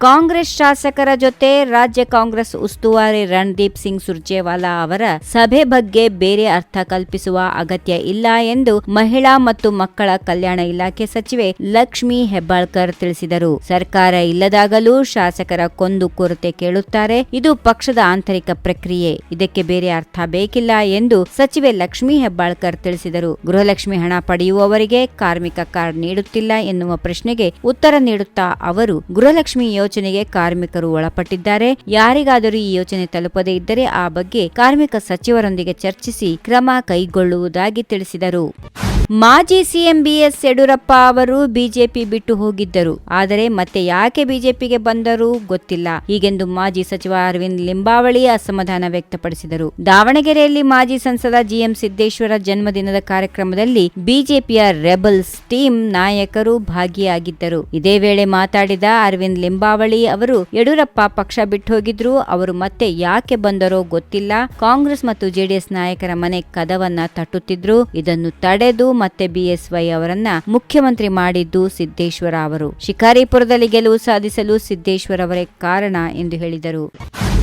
Congress ಶಾಸಕರ ಜೊತೆ ರಾಜ್ಯ ಕಾಂಗ್ರೆಸ್ ಉಸ್ತುವಾರಿ ರಣದೀಪ್ ಸಿಂಗ್ ಸುರ್ಜೇವಾಲಾ ಅವರ ಸಭೆ ಬಗ್ಗೆ ಬೇರೆ ಅರ್ಥ ಕಲ್ಪಿಸುವ ಅಗತ್ಯ ಇಲ್ಲ ಎಂದು ಮಹಿಳಾ ಮತ್ತು ಮಕ್ಕಳ ಕಲ್ಯಾಣ ಇಲಾಖೆ ಸಚಿವೆ ಲಕ್ಷ್ಮಿ ಹೆಬ್ಬಾಳ್ಕರ್ ತಿಳಿಸಿದರು. ಸರ್ಕಾರ ಇಲ್ಲದಾಗಲೂ ಶಾಸಕರ ಕೊಂದು ಕೊರತೆ ಕೇಳುತ್ತಾರೆ. ಇದು ಪಕ್ಷದ ಆಂತರಿಕ ಪ್ರಕ್ರಿಯೆ. ಇದಕ್ಕೆ ಬೇರೆ ಅರ್ಥ ಬೇಕಿಲ್ಲ ಎಂದು ಸಚಿವೆ ಲಕ್ಷ್ಮಿ ಹೆಬ್ಬಾಳ್ಕರ್ ತಿಳಿಸಿದರು. ಗೃಹಲಕ್ಷ್ಮಿ ಹಣ ಪಡೆಯುವವರಿಗೆ ಕಾರ್ಮಿಕ ಕಾರ್ಡ್ ನೀಡುತ್ತಿಲ್ಲ ಎನ್ನುವ ಪ್ರಶ್ನೆಗೆ ಉತ್ತರ ನೀಡುತ್ತಾ ಅವರು ಗೃಹಲಕ್ಷ್ಮಿ ಯೋಜನೆಗೆ ಕಾರ್ಮಿಕರು ಒಳಪಟ್ಟಿದ್ದಾರೆ. ಯಾರಿಗಾದರೂ ಈ ಯೋಜನೆ ತಲುಪದೇ ಇದ್ದರೆ ಆ ಬಗ್ಗೆ ಕಾರ್ಮಿಕ ಸಚಿವರೊಂದಿಗೆ ಚರ್ಚಿಸಿ ಕ್ರಮ ಕೈಗೊಳ್ಳುವುದಾಗಿ ತಿಳಿಸಿದರು. ಮಾಜಿ ಸಿಎಂ ಬಿಎಸ್ ಯಡಿಯೂರಪ್ಪ ಅವರು ಬಿಜೆಪಿ ಬಿಟ್ಟು ಹೋಗಿದ್ದರು. ಆದರೆ ಮತ್ತೆ ಯಾಕೆ ಬಿಜೆಪಿಗೆ ಬಂದರು ಗೊತ್ತಿಲ್ಲ. ಹೀಗೆಂದು ಮಾಜಿ ಸಚಿವ ಅರವಿಂದ್ ಲಿಂಬಾವಳಿ ಅಸಮಾಧಾನ ವ್ಯಕ್ತಪಡಿಸಿದರು. ದಾವಣಗೆರೆಯಲ್ಲಿ ಮಾಜಿ ಸಂಸದ ಜಿಎಂ ಸಿದ್ದೇಶ್ವರ ಜನ್ಮದಿನದ ಕಾರ್ಯಕ್ರಮದಲ್ಲಿ ಬಿಜೆಪಿಯ ರೆಬಲ್ಸ್ ಟೀಮ್ ನಾಯಕರು ಭಾಗಿಯಾಗಿದ್ದರು. ಇದೇ ವೇಳೆ ಮಾತಾಡಿದ ಅರವಿಂದ್ ಲಿಂಬಾವಳಿ ಅವರು ಯಡಿಯೂರಪ್ಪ ಪಕ್ಷ ಬಿಟ್ಟು ಹೋಗಿದ್ರು ಅವರು ಮತ್ತೆ ಯಾಕೆ ಬಂದರೋ ಗೊತ್ತಿಲ್ಲ. ಕಾಂಗ್ರೆಸ್ ಮತ್ತು ಜೆಡಿಎಸ್ ನಾಯಕರ ಮನೆ ಕದವನ್ನ ತಟ್ಟುತ್ತಿದ್ರು. ಇದನ್ನು ತಡೆದು ಮತ್ತೆ ಬಿಎಸ್ವೈ ಅವರನ್ನ ಮುಖ್ಯಮಂತ್ರಿ ಮಾಡಿದ್ದು ಸಿದ್ದೇಶ್ವರ ಅವರು. ಶಿಕಾರಿಪುರದಲ್ಲಿ ಗೆಲುವು ಸಾಧಿಸಲು ಸಿದ್ದೇಶ್ವರ ಅವರೇ ಕಾರಣ ಎಂದು ಹೇಳಿದರು.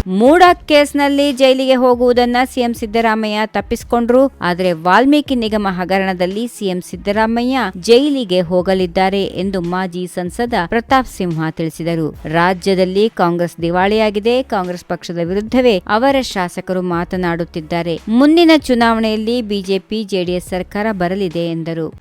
ಮೂಡ ಕೇಸ್ನಲ್ಲಿ ಜೈಲಿಗೆ ಹೋಗುವುದನ್ನ ಸಿಎಂ ಸಿದ್ದರಾಮಯ್ಯ ತಪ್ಪಿಸಿಕೊಂಡ್ರು. ಆದರೆ ವಾಲ್ಮೀಕಿ ನಿಗಮ ಹಗರಣದಲ್ಲಿ ಸಿಎಂ ಸಿದ್ದರಾಮಯ್ಯ ಜೈಲಿಗೆ ಹೋಗಲಿದ್ದಾರೆ ಎಂದು ಮಾಜಿ ಸಂಸದ ಪ್ರತಾಪ್ ಸಿಂಹ ತಿಳಿಸಿದರು. ರಾಜ್ಯದಲ್ಲಿ ಕಾಂಗ್ರೆಸ್ ದಿವಾಳಿಯಾಗಿದೆ. ಕಾಂಗ್ರೆಸ್ ಪಕ್ಷದ ವಿರುದ್ಧವೇ ಅವರ ಶಾಸಕರು ಮಾತನಾಡುತ್ತಿದ್ದಾರೆ. ಮುಂದಿನ ಚುನಾವಣೆಯಲ್ಲಿ ಬಿಜೆಪಿ, ಜೆಡಿಎಸ್ ಸರ್ಕಾರ ಬರಲಿದೆ ಎಂದರು.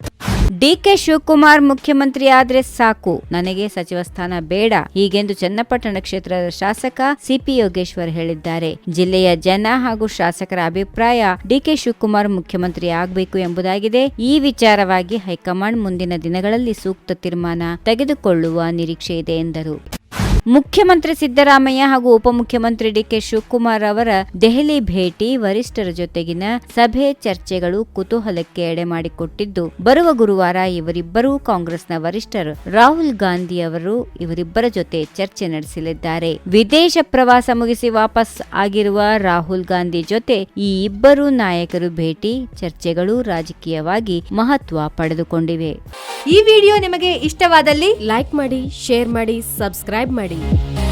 ಡಿಕೆ ಶಿವಕುಮಾರ್ ಮುಖ್ಯಮಂತ್ರಿ ಆದ್ರೆ ಸಾಕು. ನನಗೆ ಸಚಿವ ಸ್ಥಾನ ಬೇಡ. ಹೀಗೆಂದು ಚನ್ನಪಟ್ಟಣ ಕ್ಷೇತ್ರದ ಶಾಸಕ ಸಿಪಿ ಯೋಗೇಶ್ವರ್ ಹೇಳಿದ್ದಾರೆ. ಜಿಲ್ಲೆಯ ಜನ ಹಾಗೂ ಶಾಸಕರ ಅಭಿಪ್ರಾಯ ಡಿಕೆ ಶಿವಕುಮಾರ್ ಮುಖ್ಯಮಂತ್ರಿ ಆಗಬೇಕು ಎಂಬುದಾಗಿದೆ. ಈ ವಿಚಾರವಾಗಿ ಹೈಕಮಾಂಡ್ ಮುಂದಿನ ದಿನಗಳಲ್ಲಿ ಸೂಕ್ತ ತೀರ್ಮಾನ ತೆಗೆದುಕೊಳ್ಳುವ ನಿರೀಕ್ಷೆ ಇದೆ ಎಂದರು. ಮುಖ್ಯಮಂತ್ರಿ ಸಿದ್ದರಾಮಯ್ಯ ಹಾಗೂ ಉಪಮುಖ್ಯಮಂತ್ರಿ ಡಿಕೆ ಶಿವಕುಮಾರ್ ಅವರ ದೆಹಲಿ ಭೇಟಿ ವರಿಷ್ಠರ ಜೊತೆಗಿನ ಸಭೆ ಚರ್ಚೆಗಳು ಕುತೂಹಲಕ್ಕೆ ಎಡೆ ಮಾಡಿಕೊಟ್ಟಿದ್ದು, ಬರುವ ಗುರುವಾರ ಇವರಿಬ್ಬರೂ ಕಾಂಗ್ರೆಸ್ನ ವರಿಷ್ಠರು ರಾಹುಲ್ ಗಾಂಧಿ ಅವರು ಇವರಿಬ್ಬರ ಜೊತೆ ಚರ್ಚೆ ನಡೆಸಲಿದ್ದಾರೆ. ವಿದೇಶ ಪ್ರವಾಸ ಮುಗಿಸಿ ವಾಪಸ್ ಆಗಿರುವ ರಾಹುಲ್ ಗಾಂಧಿ ಜೊತೆ ಈ ಇಬ್ಬರು ನಾಯಕರು ಭೇಟಿ, ಚರ್ಚೆಗಳು ರಾಜಕೀಯವಾಗಿ ಮಹತ್ವ ಪಡೆದುಕೊಂಡಿವೆ. ಈ ವಿಡಿಯೋ ನಿಮಗೆ ಇಷ್ಟವಾದಲ್ಲಿ ಲೈಕ್ ಮಾಡಿ, ಶೇರ್ ಮಾಡಿ, ಸಬ್ಸ್ಕ್ರೈಬ್ ಮಾಡಿ. City.